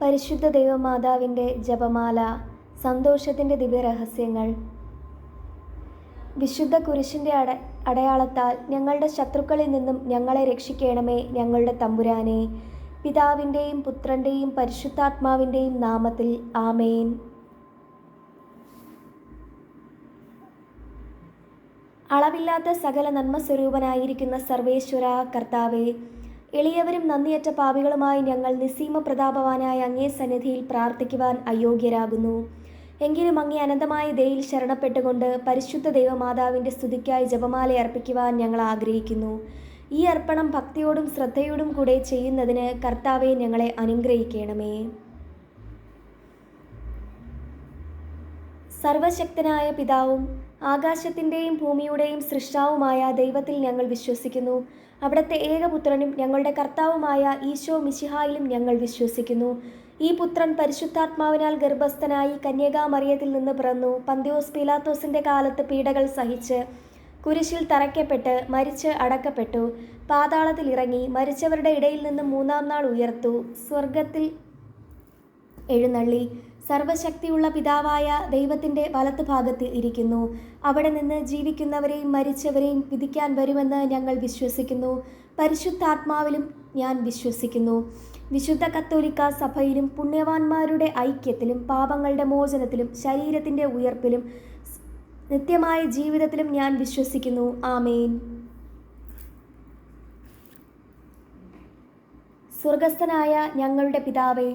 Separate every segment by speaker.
Speaker 1: പരിശുദ്ധ ദൈവമാതാവിന്റെ ജപമാല സന്തോഷത്തിന്റെ ദിവ്യരഹസ്യങ്ങൾ. വിശുദ്ധ കുരിശിന്റെ അട അടയാളത്താൽ ഞങ്ങളുടെ ശത്രുക്കളിൽ നിന്നും ഞങ്ങളെ രക്ഷിക്കണമേ ഞങ്ങളുടെ തമ്പുരാനെ. പിതാവിന്റെയും പുത്രന്റെയും പരിശുദ്ധാത്മാവിന്റെയും നാമത്തിൽ ആമേൻ. അളവില്ലാത്ത സകല നന്മസ്വരൂപനായിരിക്കുന്ന സർവേശ്വര കർത്താവെ എളിയവരും നന്ദിയറ്റ പാപികളുമായി ഞങ്ങൾ നിസീമ പ്രതാപവാനായ അങ്ങേ സന്നിധിയിൽ പ്രാർത്ഥിക്കുവാൻ അയോഗ്യരാകുന്നു. എങ്കിലും അങ്ങേ അനന്തമായ ദയിൽ ശരണപ്പെട്ടുകൊണ്ട് പരിശുദ്ധ ദൈവമാതാവിന്റെ സ്തുതിക്കായി ജപമാല അർപ്പിക്കുവാൻ ഞങ്ങൾ ആഗ്രഹിക്കുന്നു. ഈ അർപ്പണം ഭക്തിയോടും ശ്രദ്ധയോടും കൂടെ ചെയ്യുന്നതിന് കർത്താവെ ഞങ്ങളെ അനുഗ്രഹിക്കണമേ. സർവശക്തനായ പിതാവും ആകാശത്തിന്റെയും ഭൂമിയുടെയും സൃഷ്ടാവുമായ ദൈവത്തിൽ ഞങ്ങൾ വിശ്വസിക്കുന്നു. അവിടുത്തെ ഏകപുത്രനും ഞങ്ങളുടെ കർത്താവുമായ ഈശോ മിശിഹായിലും ഞങ്ങൾ വിശ്വസിക്കുന്നു. ഈ പുത്രൻ പരിശുദ്ധാത്മാവിനാൽ ഗർഭസ്ഥനായി കന്യകാമറിയത്തിൽ നിന്ന് പിറന്നു. പന്തിയോസ് പീലാത്തോസിന്റെ കാലത്ത് പീഡകൾ സഹിച്ച് കുരിശിൽ തറയ്ക്കപ്പെട്ട് മരിച്ച് അടക്കപ്പെട്ടു. പാതാളത്തിൽ ഇറങ്ങി മരിച്ചവരുടെ ഇടയിൽ നിന്ന് മൂന്നാം നാൾ ഉയർത്തു. സ്വർഗത്തിൽ എഴുന്നള്ളി. സർവശക്തിയുള്ള പിതാവായ ദൈവത്തിന്റെ വലത്ത് ഭാഗത്ത് ഇരിക്കുന്നു. അവിടെ നിന്ന് ജീവിക്കുന്നവരെയും മരിച്ചവരെയും വിധിക്കാൻ വരുമെന്ന് ഞങ്ങൾ വിശ്വസിക്കുന്നു. പരിശുദ്ധാത്മാവിലും ഞാൻ വിശ്വസിക്കുന്നു. വിശുദ്ധ കത്തോലിക്ക സഭയിലും പുണ്യവാന്മാരുടെ ഐക്യത്തിലും പാപങ്ങളുടെ മോചനത്തിലും ശരീരത്തിന്റെ ഉയർപ്പിലും നിത്യമായ ജീവിതത്തിലും ഞാൻ വിശ്വസിക്കുന്നു. ആമേൻ. സ്വർഗസ്ഥനായ ഞങ്ങളുടെ പിതാവേ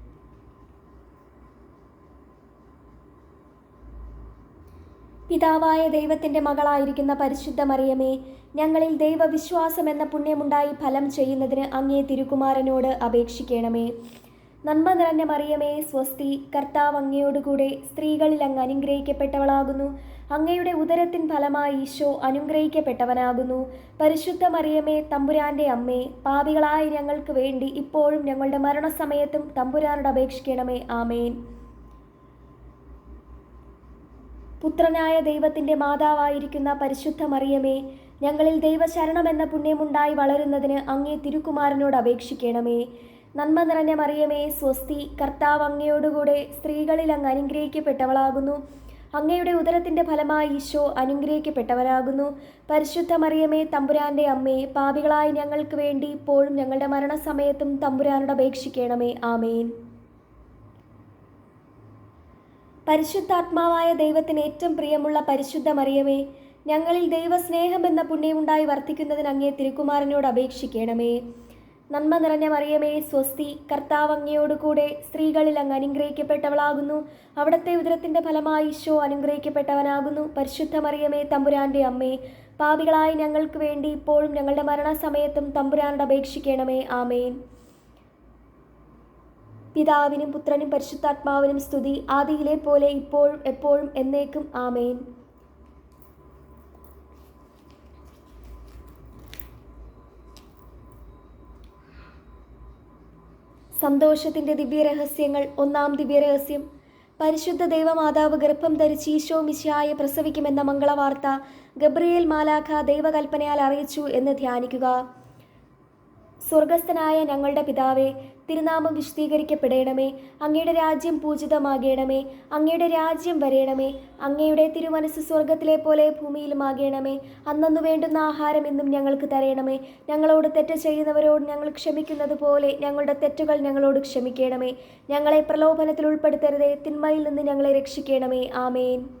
Speaker 1: പിതാവായ ദൈവത്തിന്റെ മകളായിരിക്കുന്ന പരിശുദ്ധ മറിയമേ ഞങ്ങളിൽ ദൈവവിശ്വാസം എന്ന പുണ്യമുണ്ടായി ഫലം ചെയ്യുന്നതിന് അങ്ങേ തിരുകുമാരനോട് അപേക്ഷിക്കണമേ. നന്മ നിറഞ്ഞ മറിയമേ സ്വസ്തി കർത്താവ് അങ്ങയോടുകൂടെ സ്ത്രീകളിൽ അങ്ങ് അനുഗ്രഹിക്കപ്പെട്ടവളാകുന്നു. അങ്ങയുടെ ഉദരത്തിൻ ഫലമായി ഈശോ അനുഗ്രഹിക്കപ്പെട്ടവനാകുന്നു. പരിശുദ്ധ മറിയമേ തമ്പുരാന്റെ അമ്മേ പാപികളായ ഞങ്ങൾക്ക് വേണ്ടി ഇപ്പോഴും ഞങ്ങളുടെ മരണസമയത്തും തമ്പുരാനോട് അപേക്ഷിക്കണമേ. ആമേൻ. പുത്രനായ ദൈവത്തിന്റെ മാതാവായിരിക്കുന്ന പരിശുദ്ധ മറിയമേ ഞങ്ങളിൽ ദൈവശരണം എന്ന പുണ്യമുണ്ടായി വളരുന്നതിന് അങ്ങേ തിരുക്കുമാരനോട് അപേക്ഷിക്കണമേ. നന്മ നിറഞ്ഞ മറിയമേ സ്വസ്തി കർത്താവ് അങ്ങയോടുകൂടെ സ്ത്രീകളിൽ അങ്ങ് അനുഗ്രഹിക്കപ്പെട്ടവളാകുന്നു. അങ്ങയുടെ ഉദരത്തിന്റെ ഫലമായി ഈശോ അനുഗ്രഹിക്കപ്പെട്ടവരാകുന്നു. പരിശുദ്ധ മറിയമേ തമ്പുരാന്റെ അമ്മേ പാപികളായി ഞങ്ങൾക്ക് വേണ്ടി ഇപ്പോഴും ഞങ്ങളുടെ മരണസമയത്തും തമ്പുരാനോട് അപേക്ഷിക്കണമേ. ആമേൻ. പരിശുദ്ധാത്മാവായ ദൈവത്തിന് ഏറ്റവും പ്രിയമുള്ള പരിശുദ്ധ മറിയമേ ഞങ്ങളിൽ ദൈവസ്നേഹം എന്ന പുണ്യമുണ്ടായി വർദ്ധിക്കുന്നതിന് അങ്ങേ തിരുക്കുമാരനോട് അപേക്ഷിക്കണമേ. നന്മ നിറഞ്ഞ മറിയമേ സ്വസ്തി കർത്താവ് അങ്ങയോടുകൂടെ സ്ത്രീകളിൽ അങ്ങ് അനുഗ്രഹിക്കപ്പെട്ടവളാകുന്നു. അവിടുത്തെ ഉദരത്തിന്റെ ഫലമായി ഈശോ അനുഗ്രഹിക്കപ്പെട്ടവനാകുന്നു. പരിശുദ്ധ മറിയമേ തമ്പുരാന്റെ അമ്മേ പാപികളായ ഞങ്ങൾക്ക് വേണ്ടി ഇപ്പോഴും ഞങ്ങളുടെ മരണസമയത്തും തമ്പുരാനോട് അപേക്ഷിക്കണമേ. ആമേൻ. പിതാവിനും പുത്രനും പരിശുദ്ധാത്മാവിനും സ്തുതി ആദിയിലെ പോലെ ഇപ്പോഴും എപ്പോഴും എന്നേക്കും ആമേൻ. സന്തോഷത്തിന്റെ ദിവ്യരഹസ്യങ്ങൾ ഒന്നാം ദിവ്യരഹസ്യം. പരിശുദ്ധ ദൈവമാതാവ് ഗർഭം ധരിച്ച് ഈശോ മിശിയായെ പ്രസവിക്കുമെന്ന മംഗളവാർത്ത ഗബ്രിയേൽ മാലാഖ ദൈവകൽപ്പനയാൽ അറിയിച്ചു എന്ന് ധ്യാനിക്കുക. സ്വർഗസ്ഥനായ ഞങ്ങളുടെ പിതാവേ തിരുനാമം വിശദീകരിക്കപ്പെടണമേ അങ്ങയുടെ രാജ്യം പൂജിതമാകേണമേ. അങ്ങയുടെ രാജ്യം വരയണമേ അങ്ങയുടെ തിരുമനസ് സ്വർഗത്തിലെ പോലെ ഭൂമിയിലുമാകണമേ. അന്നു വേണ്ടുന്ന ആഹാരം എന്നും ഞങ്ങൾക്ക് തരയണമേ ഞങ്ങളോട് തെറ്റ് ചെയ്യുന്നവരോട് ഞങ്ങൾ ക്ഷമിക്കുന്നത് പോലെ ഞങ്ങളുടെ തെറ്റുകൾ ഞങ്ങളോട് ക്ഷമിക്കണമേ. ഞങ്ങളെ പ്രലോഭനത്തിൽ ഉൾപ്പെടുത്തരുതേ. തിന്മയിൽ നിന്ന് ഞങ്ങളെ രക്ഷിക്കണമേ. ആമേൻ.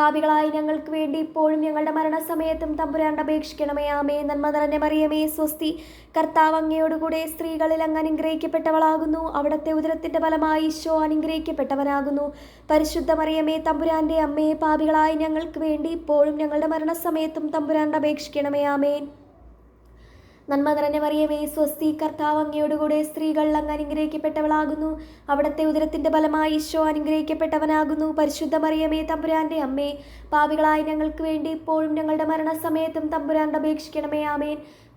Speaker 1: പാപികളായി ഞങ്ങൾക്ക് വേണ്ടി ഇപ്പോഴും ഞങ്ങളുടെ മരണസമയത്തും തമ്പുരാണ്ട് അപേക്ഷിക്കണമേ ആമേ നന്മ നിറഞ്ഞ മറിയമേ സ്വസ്തി. കർത്താവ് അങ്ങയോടുകൂടെ സ്ത്രീകളിൽ അങ്ങ് അനുഗ്രഹിക്കപ്പെട്ടവളാകുന്നു. അവിടുത്തെ ഉദരത്തിന്റെ ഫലമായി ഈശോ അനുഗ്രഹിക്കപ്പെട്ടവനാകുന്നു. പരിശുദ്ധ മറിയമേ തമ്പുരാന്റെ അമ്മയെ പാപികളായ ഞങ്ങൾക്ക് വേണ്ടി ഇപ്പോഴും ഞങ്ങളുടെ മരണസമയത്തും തമ്പുരാണ്ട് അപേക്ഷിക്കണമേ ആമേൻ. നന്മ നിറഞ്ഞ മറിയമേ സ്വസ്തി കർത്താവ് അങ്ങയോടുകൂടെ സ്ത്രീകൾ അങ്ങ് അനുഗ്രഹിക്കപ്പെട്ടവളാകുന്നു. അവിടുത്തെ ഉദരത്തിന്റെ ഫലമായി ഈശോ അനുഗ്രഹിക്കപ്പെട്ടവനാകുന്നു. പരിശുദ്ധ മറിയമേ തമ്പുരാന്റെ അമ്മേ പാവികളായ ഞങ്ങൾക്ക് വേണ്ടി ഇപ്പോഴും ഞങ്ങളുടെ മരണസമയത്തും തമ്പുരാന്റെ അപേക്ഷിക്കണമേ ആമേൻ.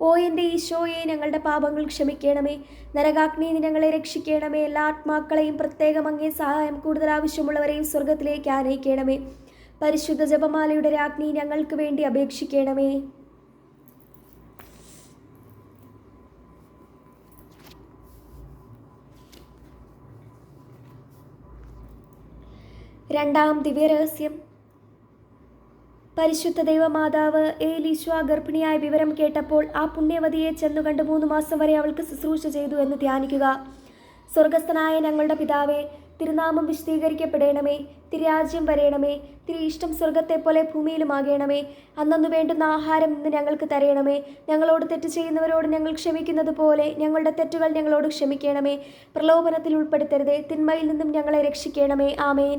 Speaker 1: ഓ എന്റെ ഈശോയെ ഞങ്ങളുടെ പാപങ്ങൾ ക്ഷമിക്കണമേ. നരകാഗ്നിയിൽ നിന്ന് ഞങ്ങളെ രക്ഷിക്കണമേ. എല്ലാ ആത്മാക്കളെയും പ്രത്യേകം അങ്ങേ സഹായം കൂടുതൽ ആവശ്യമുള്ളവരെയും സ്വർഗത്തിലേക്ക് ആനയിക്കണമേ. പരിശുദ്ധ ജപമാലയുടെ രാജ്ഞി ഞങ്ങൾക്ക് വേണ്ടി അപേക്ഷിക്കണമേ. രണ്ടാം ദിവ്യരഹസ്യം. പരിശുദ്ധ ദൈവമാതാവ് ഏലീശ്വ ഗർഭിണിയായ വിവരം കേട്ടപ്പോൾ ആ പുണ്യവതിയെ ചെന്നു കണ്ട് മൂന്ന് മാസം വരെ അവൾക്ക് ശുശ്രൂഷ ചെയ്തു എന്ന് ധ്യാനിക്കുക. സ്വർഗസ്ഥനായ ഞങ്ങളുടെ പിതാവേ തിരുനാമം വിശദീകരിക്കപ്പെടേണമേ തിരുരാജ്യം വരയണമേ തിരു ഇഷ്ടം സ്വർഗത്തെ പോലെ ഭൂമിയിലുമാകണമേ അന്നു വേണ്ടുന്ന ആഹാരം ഇന്ന് ഞങ്ങൾക്ക് തരയണമേ ഞങ്ങളോട് തെറ്റ് ചെയ്യുന്നവരോട് ഞങ്ങൾ ക്ഷമിക്കുന്നത് പോലെ ഞങ്ങളുടെ തെറ്റുകൾ ഞങ്ങളോട് ക്ഷമിക്കണമേ പ്രലോഭനത്തിൽ ഉൾപ്പെടുത്തരുതേ തിന്മയിൽ നിന്നും ഞങ്ങളെ രക്ഷിക്കണമേ ആമേൻ.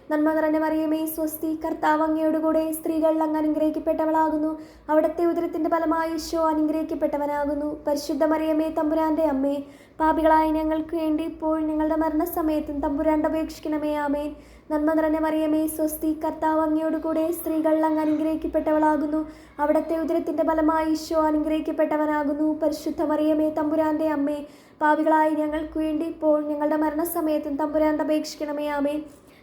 Speaker 1: നന്മ നിറഞ്ഞ മറിയമേ സ്വസ്തി കർത്താവ് അങ്ങയോടുകൂടെ സ്ത്രീകൾ അങ്ങ് അനുഗ്രഹിക്കപ്പെട്ടവളാകുന്നു. അവിടുത്തെ ഉദരത്തിന്റെ ഫലമായി ഈശോ അനുഗ്രഹിക്കപ്പെട്ടവനാകുന്നു. പരിശുദ്ധ മറിയമേ തമ്പുരാന്റെ അമ്മേ പാപികളായ ഞങ്ങൾക്ക് വേണ്ടി ഇപ്പോൾ ഞങ്ങളുടെ മരണസമയത്തും തമ്പുരാന്റെ അപേക്ഷിക്കണമേ ആമേൻ. നന്മ നിറഞ്ഞ മറിയമേ സ്വസ്തി കർത്താവ് അങ്ങയോടുകൂടെ സ്ത്രീകൾ അങ്ങ് അനുഗ്രഹിക്കപ്പെട്ടവളാകുന്നു. അവിടുത്തെ ഉദരത്തിന്റെ ഫലമായി ഈശോ അനുഗ്രഹിക്കപ്പെട്ടവനാകുന്നു. പരിശുദ്ധ മറിയമേ തമ്പുരാന്റെ അമ്മേ പാവികളായി ഞങ്ങൾക്ക് വേണ്ടി ഇപ്പോൾ ഞങ്ങളുടെ മരണസമയത്തും തമ്പുരാന്റെ അപേക്ഷിക്കണമേ ആമേൻ.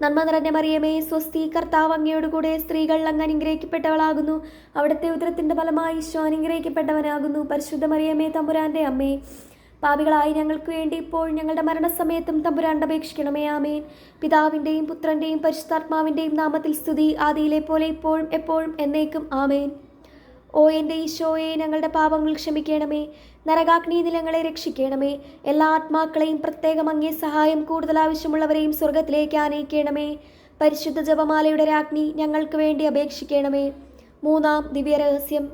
Speaker 1: നന്മ നിറഞ്ഞ മറിയമേ സ്വസ്തി കർത്താവ് അങ്ങയോട് കൂടെ സ്ത്രീകൾ അങ്ങ് അനുഗ്രഹിക്കപ്പെട്ടവളാകുന്നു. അവിടുത്തെ ഉദരത്തിന്റെ ഫലമായി ഈശോ അനുഗ്രഹിക്കപ്പെട്ടവനാകുന്നു. പരിശുദ്ധ മറിയമേ തമ്പുരാന്റെ അമ്മേ. പാപികളായി ഞങ്ങൾക്ക് വേണ്ടി ഇപ്പോൾ ഞങ്ങളുടെ മരണസമയത്തും തമ്പുരാണ്ട് അപേക്ഷിക്കണമേ ആമേൻ. പിതാവിന്റെയും പുത്രന്റെയും പരിശുദ്ധാത്മാവിന്റെയും നാമത്തിൽ സ്തുതി. ആദിയിലെ പോലെ ഇപ്പോഴും എപ്പോഴും എന്നേക്കും ആമേൻ. ഓ എന്റെ ഈശോയെ ഞങ്ങളുടെ പാപങ്ങൾ ക്ഷമിക്കണമേ. നരകാഗ്നി നിലങ്ങളെ രക്ഷിക്കണമേ. എല്ലാ ആത്മാക്കളെയും പ്രത്യേകം അങ്ങേ സഹായം കൂടുതൽ ആവശ്യമുള്ളവരെയും സ്വർഗത്തിലേക്ക് ആനയിക്കണമേ. പരിശുദ്ധ ജപമാലയുടെ രാജ്ഞി ഞങ്ങൾക്ക് വേണ്ടി അപേക്ഷിക്കണമേ. മൂന്നാം ദിവ്യരഹസ്യം.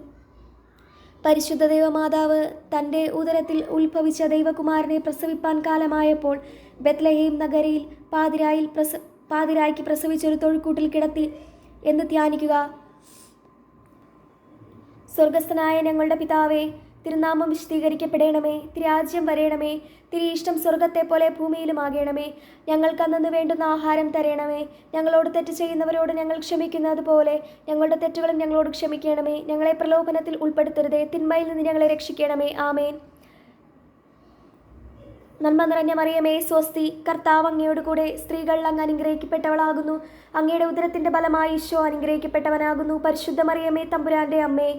Speaker 1: പരിശുദ്ധ ദൈവമാതാവ് തന്റെ ഉദരത്തിൽ ഉത്ഭവിച്ച ദൈവകുമാരനെ പ്രസവിപ്പാൻ കാലമായപ്പോൾ ബത്ലഹീം നഗരയിൽ പാതിരായിൽ പ്രസ പാതിരായ്ക്ക് പ്രസവിച്ചൊരു തൊഴുക്കൂട്ടിൽ കിടത്തി എന്ന് ധ്യാനിക്കുക. സ്വർഗസ്ഥനായ ഞങ്ങളുടെ പിതാവേ തിരുനാമം വിശദീകരിക്കപ്പെടണമേ തിരാജ്യം വരയണമേ തിരീഷ്ടം സ്വർഗത്തെ പോലെ ഭൂമിയിലും ആകണമേ. ഞങ്ങൾക്ക് അന്നു വേണ്ടുന്ന ആഹാരം തരണമേ. ഞങ്ങളോട് തെറ്റ് ചെയ്യുന്നവരോട് ഞങ്ങൾ ക്ഷമിക്കുന്നത് പോലെ ഞങ്ങളുടെ തെറ്റുകളും ഞങ്ങളോട് ക്ഷമിക്കണമേ. ഞങ്ങളെ പ്രലോഭനത്തിൽ ഉൾപ്പെടുത്തരുതേ. തിന്മയിൽ നിന്ന് ഞങ്ങളെ രക്ഷിക്കണമേ. ആമേൻ. നന്മ നിറഞ്ഞ മറിയമേ സ്വസ്തി കർത്താവ് അങ്ങയോട് കൂടെ സ്ത്രീകൾ അങ്ങ് അനുഗ്രഹിക്കപ്പെട്ടവളാകുന്നു. അങ്ങയുടെ ഉദരത്തിന്റെ ഫലമായി ഈശോ അനുഗ്രഹിക്കപ്പെട്ടവനാകുന്നു. പരിശുദ്ധ മറിയമേ തമ്പുരാന്റെ അമ്മേ.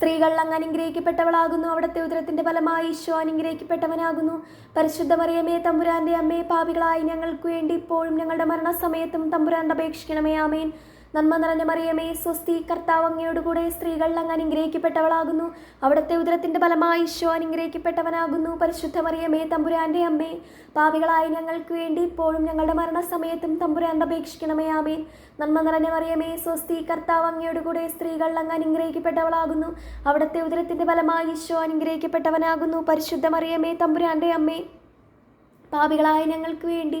Speaker 1: സ്ത്രീകൾ അങ്ങ് അനുഗ്രഹിക്കപ്പെട്ടവളാകുന്നു. അവിടുത്തെ ഉദരത്തിന്റെ ഫലമായി ഈശോ അനുഗ്രഹിക്കപ്പെട്ടവനാകുന്നു. പരിശുദ്ധ മറിയമേ തമ്പുരാന്റെ അമ്മയെ പാപികളായി ഞങ്ങൾക്ക് വേണ്ടി ഇപ്പോഴും ഞങ്ങളുടെ മരണസമയത്തും തമ്പുരാണ്ട് അപേക്ഷിക്കണമേ. ആമേൻ. നന്മ നിറഞ്ഞ മറിയമേ സ്വസ്തി കർത്താവ് അങ്ങയോട് കൂടെ സ്ത്രീകൾ അങ്ങ് അനുഗ്രഹിക്കപ്പെട്ടവളാകുന്നു. അവിടുത്തെ ഉദരത്തിന്റെ ഫലമായി ഈശോ അനുഗ്രഹിക്കപ്പെട്ടവനാകുന്നു. പരിശുദ്ധ മറിയമേ തമ്പുരാന്റെ അമ്മേ പാവികളായ ഞങ്ങൾക്ക് വേണ്ടി ഇപ്പോഴും ഞങ്ങളുടെ മരണസമയത്തും തമ്പുരാന്റെ അപേക്ഷിക്കണമേ ആമേ നന്മ നിറഞ്ഞ മറിയമേ സ്വസ്തി കർത്താവ് അങ്ങയോട് കൂടെ സ്ത്രീകൾ അങ്ങ് അനുഗ്രഹിക്കപ്പെട്ടവളാകുന്നു. അവിടുത്തെ ഉദരത്തിന്റെ ഫലമായി ഈശോ അനുഗ്രഹിക്കപ്പെട്ടവനാകുന്നു. പരിശുദ്ധ മറിയമേ തമ്പുരാന്റെ അമ്മേ പാപികളായ ഞങ്ങൾക്ക് വേണ്ടി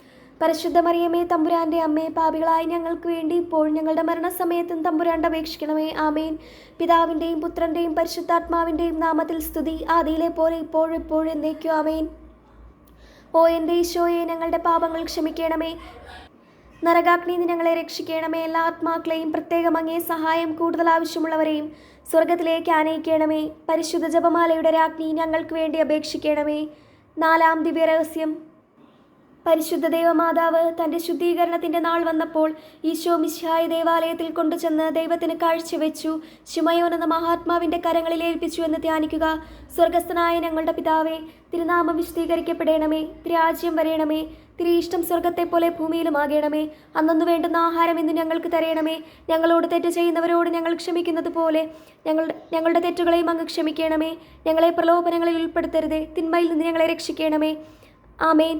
Speaker 1: പരിശുദ്ധ മറിയമേ തമ്പുരാന്റെ അമ്മേ പാപികളായ ഞങ്ങൾക്ക് വേണ്ടി ഇപ്പോൾ ഞങ്ങളുടെ മരണസമയത്തും തമ്പുരാണ്ട് അപേക്ഷിക്കണമേ. ആമേൻ. പിതാവിന്റെയും പുത്രന്റെയും പരിശുദ്ധാത്മാവിന്റെയും നാമത്തിൽ സ്തുതി. ആദിയിലെ പോലെ ഇപ്പോഴെപ്പോഴും എന്നേക്കും. ആമേൻ. ഓ എന്റെ ഈശോയെ ഞങ്ങളുടെ പാപങ്ങൾ ക്ഷമിക്കണമേ. നരകാഗ്നി ഞങ്ങളെ രക്ഷിക്കണമേ. എല്ലാ ആത്മാക്കളെയും പ്രത്യേകം അങ്ങേ സഹായം കൂടുതൽ ആവശ്യമുള്ളവരെയും സ്വർഗത്തിലേക്ക് ആനയിക്കണമേ. പരിശുദ്ധ ജപമാലയുടെ രാജ്ഞി ഞങ്ങൾക്ക് വേണ്ടി അപേക്ഷിക്കണമേ. നാലാം ദിവ്യരഹസ്യം. പരിശുദ്ധ ദേവമാതാവ് തന്റെ ശുദ്ധീകരണത്തിന്റെ നാൾ വന്നപ്പോൾ ഈശോ മിശായ ദേവാലയത്തിൽ കൊണ്ടുചെന്ന് ദൈവത്തിന് കാഴ്ചവെച്ചു. ശിമയോൻ എന്ന മഹാത്മാവിന്റെ കരങ്ങളിൽ ഏൽപ്പിച്ചു എന്ന് ധ്യാനിക്കുക. സ്വർഗസ്ഥനായ ഞങ്ങളുടെ പിതാവേ തിരുനാമം വിശദീകരിക്കപ്പെടേണമേ ത്രിരാജ്യം വരേണമേ തിരി ഇഷ്ടം സ്വർഗത്തെ പോലെ ഭൂമിയിലുമാകണമേ അന്നു വേണ്ടുന്ന ആഹാരം ഇന്ന് ഞങ്ങൾക്ക് തരയണമേ ഞങ്ങളോട് തെറ്റ് ചെയ്യുന്നവരോട് ഞങ്ങൾ ക്ഷമിക്കുന്നത് പോലെ ഞങ്ങളുടെ ഞങ്ങളുടെ തെറ്റുകളെയും അങ്ങ് ക്ഷമിക്കണമേ ഞങ്ങളെ പ്രലോഭനങ്ങളിൽ ഉൾപ്പെടുത്തരുതേ തിന്മയിൽ നിന്ന് ഞങ്ങളെ രക്ഷിക്കണമേ. ആമേൻ.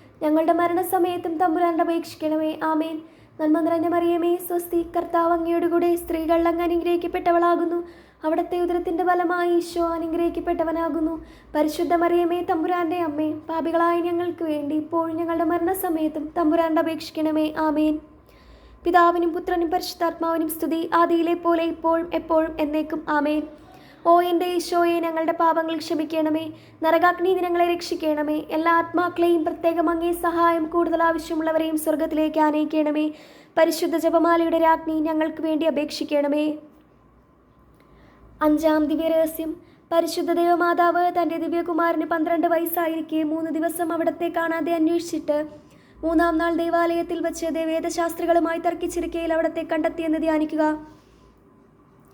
Speaker 1: ഞങ്ങളുടെ മരണസമയത്തും തമ്പുരാൻ അപേക്ഷിക്കണമേ. ആമേൻ. നന്മ നിറഞ്ഞ മറിയമേ സ്വസ്തി. കർത്താവ് അങ്ങയോട് കൂടെ സ്ത്രീകൾ അങ്ങ് അനുഗ്രഹിക്കപ്പെട്ടവളാകുന്നു. അവിടുത്തെ ഉദരത്തിന്റെ ഫലമായി ഈശോ അനുഗ്രഹിക്കപ്പെട്ടവനാകുന്നു. പരിശുദ്ധ മറിയമേ തമ്പുരാന്റെ അമ്മേ പാപികളായ ഞങ്ങൾക്ക് വേണ്ടി ഇപ്പോഴും ഞങ്ങളുടെ മരണസമയത്തും തമ്പുരാന്റെ അപേക്ഷിക്കണമേ. ആമേൻ. പിതാവിനും പുത്രനും പരിശുദ്ധാത്മാവിനും സ്തുതി. ആദിയിലെ പോലെ ഇപ്പോഴും എപ്പോഴും എന്നേക്കും. ആമേൻ. ഓ എന്റെ ഈശോയെ ഞങ്ങളുടെ പാപങ്ങൾ ക്ഷമിക്കണമേ. നരകാഗ്നി ദിനങ്ങളെ രക്ഷിക്കണമേ. എല്ലാ ആത്മാക്കളെയും പ്രത്യേകം അങ്ങേ സഹായം കൂടുതൽ ആവശ്യമുള്ളവരെയും സ്വർഗത്തിലേക്ക് ആനയിക്കണമേ. പരിശുദ്ധ ജപമാലയുടെ രാജ്ഞി ഞങ്ങൾക്ക് വേണ്ടി അപേക്ഷിക്കണമേ. അഞ്ചാം ദിവ്യരഹസ്യം. പരിശുദ്ധ ദൈവമാതാവ് തന്റെ ദിവ്യകുമാരന് പന്ത്രണ്ട് വയസ്സായിരിക്കെ മൂന്ന് ദിവസം അവിടത്തെ കാണാതെ അന്വേഷിച്ചിട്ട് മൂന്നാം നാൾ ദേവാലയത്തിൽ വെച്ച് വേദശാസ്ത്രികളുമായി തർക്കിച്ചിരിക്കയിൽ അവിടത്തെ കണ്ടെത്തിയെന്ന് ധ്യാനിക്കുക.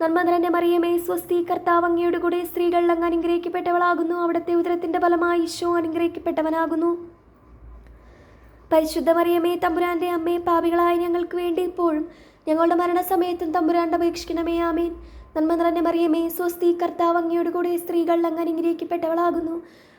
Speaker 1: നന്മ നിറഞ്ഞ മറിയമേ സ്വസ്തി കർത്താവ് അങ്ങയുടെ കൂടെ സ്ത്രീകൾ അങ്ങ് അനുഗ്രഹിക്കപ്പെട്ടവളാകുന്നു. അവിടുത്തെ ഉദരത്തിന്റെ ഫലമായി ഈശോ അനുഗ്രഹിക്കപ്പെട്ടവനാകുന്നു. പരിശുദ്ധ മറിയമേ തമ്പുരാന്റെ അമ്മേ പാപികളായ ഞങ്ങൾക്ക് വേണ്ടി ഇപ്പോഴും ഞങ്ങളുടെ മരണസമയത്തും തമ്പുരാന്റെ അപേക്ഷിക്കണമേ ആമേൻ. നന്മ നിറഞ്ഞ മറിയമേ സ്വസ്തി കർത്താവ് അങ്ങയുടെ കൂടെ സ്ത്രീകൾ അങ്ങ് അനുഗ്രഹിക്കപ്പെട്ടവളാകുന്നു.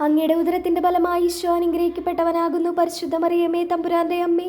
Speaker 1: അങ്ങയുടെ ഉദരത്തിന്റെ ഫലമായി ഈശോ അനുഗ്രഹിക്കപ്പെട്ടവനാകുന്നു. പരിശുദ്ധ മറിയമേ തമ്പുരാന്റെ അമ്മേ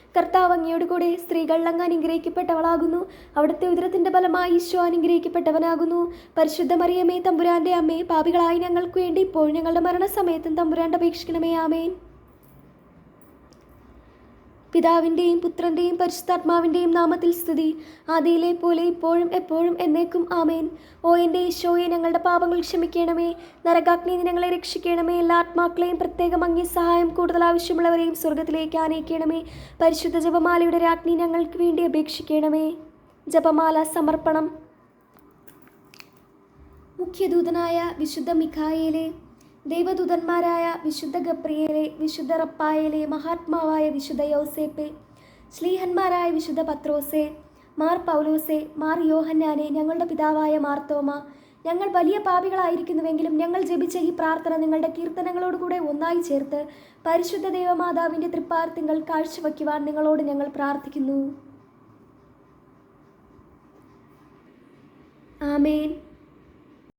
Speaker 1: കർത്താവ് അങ്ങയോട് കൂടെ സ്ത്രീകൾ അങ്ങ് അനുഗ്രഹിക്കപ്പെട്ടവളാകുന്നു. അവിടുത്തെ ഉദരത്തിന്റെ ഫലമായി ഈശോ അനുഗ്രഹിക്കപ്പെട്ടവനാകുന്നു. പരിശുദ്ധ മറിയമേ തമ്പുരാന്റെ അമ്മേ പാപികളായി ഞങ്ങൾക്ക് വേണ്ടി ഇപ്പോൾ ഞങ്ങളുടെ മരണസമയത്തും തമ്പുരാന്റെ അപേക്ഷിക്കണമേ ആമേൻ. പിതാവിന്റെയും പുത്രന്റെയും പരിശുദ്ധാത്മാവിന്റെയും നാമത്തിൽ സ്തുതി. ആദിയിലെ പോലെ ഇപ്പോഴും എപ്പോഴും എന്നേക്കും ആമേൻ. ഓ എന്റെ ഈശോയെ ഞങ്ങളുടെ പാപങ്ങൾ ക്ഷമിക്കണമേ. നരകാഗ്നി ദിനങ്ങളെ രക്ഷിക്കണമേ. എല്ലാ ആത്മാക്കളെയും പ്രത്യേകം അങ്ങേ സഹായം കൂടുതൽ ആവശ്യമുള്ളവരെയും സ്വർഗത്തിലേക്ക് ആനയിക്കണമേ. പരിശുദ്ധ ജപമാലയുടെ രാജ്ഞി ഞങ്ങൾക്ക് വേണ്ടി അപേക്ഷിക്കണമേ. ജപമാല സമർപ്പണം. മുഖ്യദൂതനായ വിശുദ്ധ മിഖായേലെ ദൈവദൂതന്മാരായ വിശുദ്ധ ഗപ്രിയേലെ വിശുദ്ധ റപ്പായേലെ മഹാത്മാവായ വിശുദ്ധ യോസേപ്പെ ശ്ലീഹന്മാരായ വിശുദ്ധ പത്രോസെ മാർ പൗലോസെ മാർ യോഹന്നാനെ ഞങ്ങളുടെ പിതാവായ മാർത്തോമ ഞങ്ങൾ വലിയ പാപികളായിരിക്കുന്നുവെങ്കിലും ഞങ്ങൾ ജപിച്ച ഈ പ്രാർത്ഥന നിങ്ങളുടെ കീർത്തനങ്ങളോടുകൂടെ ഒന്നായി ചേർത്ത് പരിശുദ്ധ ദേവമാതാവിന്റെ തൃപ്പാർത്തിങ്ങൾ കാഴ്ചവയ്ക്കുവാൻ നിങ്ങളോട് ഞങ്ങൾ പ്രാർത്ഥിക്കുന്നു. ആമേൻ.